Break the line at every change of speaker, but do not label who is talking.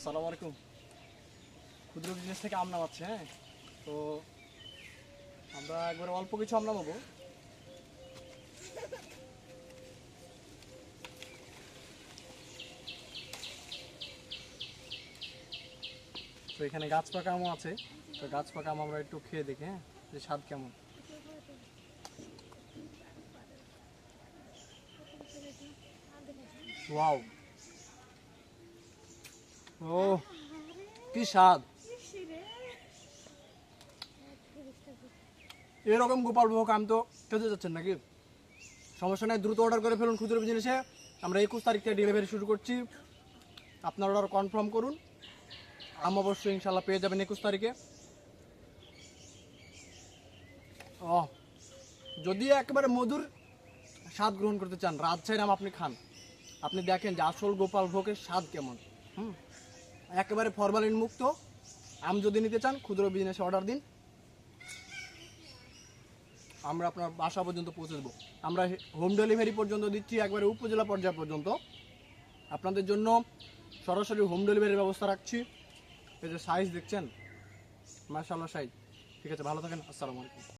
আসসালামু আলাইকুম। ক্ষুদ্র বিজনেস থেকে আম নামাচ্ছে হ্যাঁ? তো আমরা একবারে অল্প কিছু আম নামাবো। তো এখানে গাছ পাকা আমও আছে। তো গাছ পাকা আম আমরা একটু খেয়ে দেখি হ্যাঁ? যে স্বাদ কেমন। ওয়াও! ও স্বাদ? এরকম গোপাল ভোগ আম তো খেতে যাচ্ছেন নাকি? সমস্যা নাই, দ্রুত অর্ডার করে ফেলুন খুচরো বিজনেসে আমরা একুশ তারিখ থেকে ডেলিভারি শুরু করছি। আপনার অর্ডার কনফার্ম করুন। আম অবশ্যই ইনশাল্লাহ পেয়ে যাবেন একুশ তারিখে। ও, যদি একেবারে মধুর স্বাদ গ্রহণ করতে চান, রাজশাহীর আম আপনি খান। আপনি দেখেন যে আসল গোপাল ভোগের স্বাদ কেমন। হুম? একেবারে ফরমালিন মুক্ত। আম যদি নিতে চান, ক্ষুদ্র বিজনেসে অর্ডার দিন। আমরা আপনার বাসা পর্যন্ত পৌঁছে দেবো। আমরা হোম ডেলিভারি পর্যন্ত দিচ্ছি, একবারে উপজেলা পর্যায় পর্যন্ত। আপনাদের জন্য সরাসরি হোম ডেলিভারির ব্যবস্থা রাখছি। এই যে সাইজ দেখছেন? মার্শাল্লাহ সাইজ ঠিক আছে, ভালো থাকেন, আসসালামু আলাইকুম।